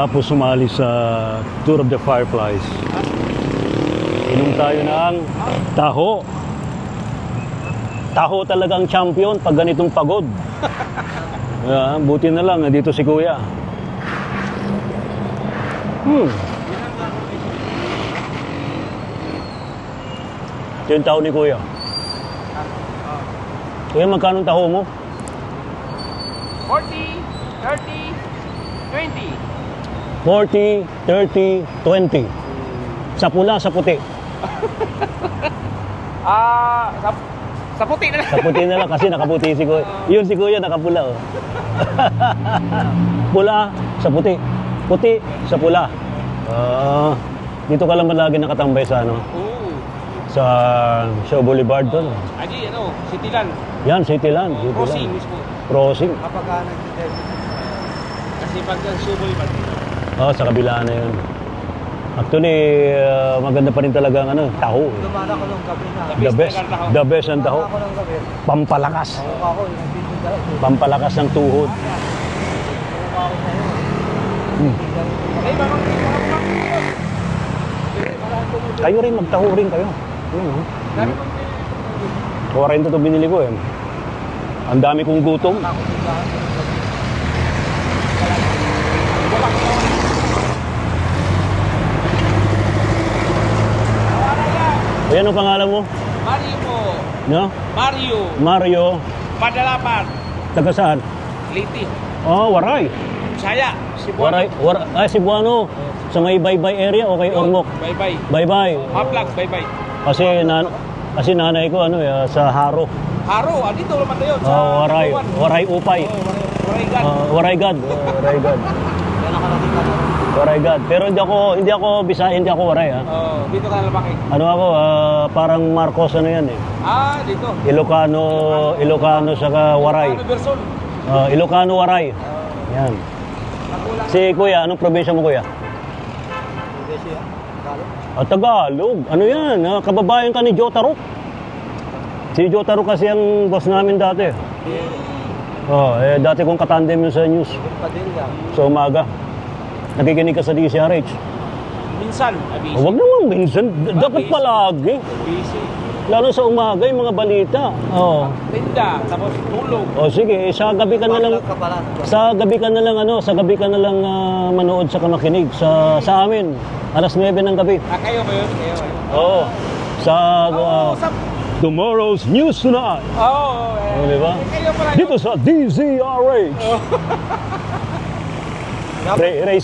Tapos sumali sa Tour of the Fireflies. Inom tayo ng taho. Taho talagang champion pag ganitong pagod. Yeah, buti na lang, dito si Kuya. Hmm. Ito yung taho ni Kuya. Kuya, magkano ang taho mo? 40, 30, 20. 40, 30, 20. Sa pula, sa puti. Ah, sa, sa puti na lang. Sa puti na lang kasi nakaputi si Kuya. Yun si Kuya nakapula oh. pula sa puti. Puti sa pula. Ah, dito ka lang ba lagi nakatambay sa ano? Oo. Sa Show Boulevard doon. Agi, ano, Cityland. Yan, Cityland. Cityland. Crossing mismo. Crossing. Kapag uh, Kasi pag ang subol ba? Oh, sa kabila na yun. Actually, ah, maganda pa rin talaga ang ano, taho. eh. Dumana ko nung gabi na. The best. The best ang taho. Dumana ko nung gabi. Pampalakas. Ako ako. Pampalakas ng tuhod. Hmm. Kayo rin, magtaho rin kayo. Yun. Dami mo 40 to binili ko eh. Ang dami kong gutom. Ayan ang pangalan mo? Mario mo. No? Mario. Mario. Madalapan. Taga saan? Liti. Oh, Waray. Saya. Cebuano. Waray. War ah, Cebuano. Sa may Baybay area o kay Ormoc? Bye-bye. Baybay. Haplag, bye-bye. Kasi, nan kasi nanay ko ano, eh, sa Haro. Haro, ah, dito naman na yun. Sa Oh, Waray. Taiwan. Waray Upay. Oh, Waray. Waray God. Uh, Waray God. Oh, Waray God. Yan nakita ko. Waray God. Pero hindi ako, hindi ako Bisaya, hindi ako Waray ha. Oh, dito ka na lumaki. Ano ako, ah, parang Marcos ano yan eh. Ah, dito. Ilocano, Ilocano sa Waray. Ano version? Ah, Ilocano Waray. Yan. Nagulang. Si Kuya, anong probinsya mo Kuya? Siya. Galo. Ah, Tagalog. Ano yan? Ah, kababayan ka ni Jotaro. Si Jotaro kasi ang boss namin dati. Oh, eh, dati kong katandem yun sa news. Padilla. Sa umaga. Nakikinig ka sa DCRH. Minsan, abisi. Oh, wag naman minsan. D- dapat palagi. Busy. Lalo sa umaga, yung mga balita. Oh. Tinda, tapos tulog. Oh, sige, eh, sa gabi ka na lang Paglag ka pala. sa gabi ka na lang ano, sa gabi ka na lang ah, manood sa kamakinig sa sa amin. Alas 9 ng gabi. Ah, kayo ba yun? Kayo? Oo. Sa Oo, ah, sa... Tomorrow's News Tonight. Oo, eh. Oh, di ba? Eh, Kayo pala yun. Dito sa DZRH. Ray, Ray.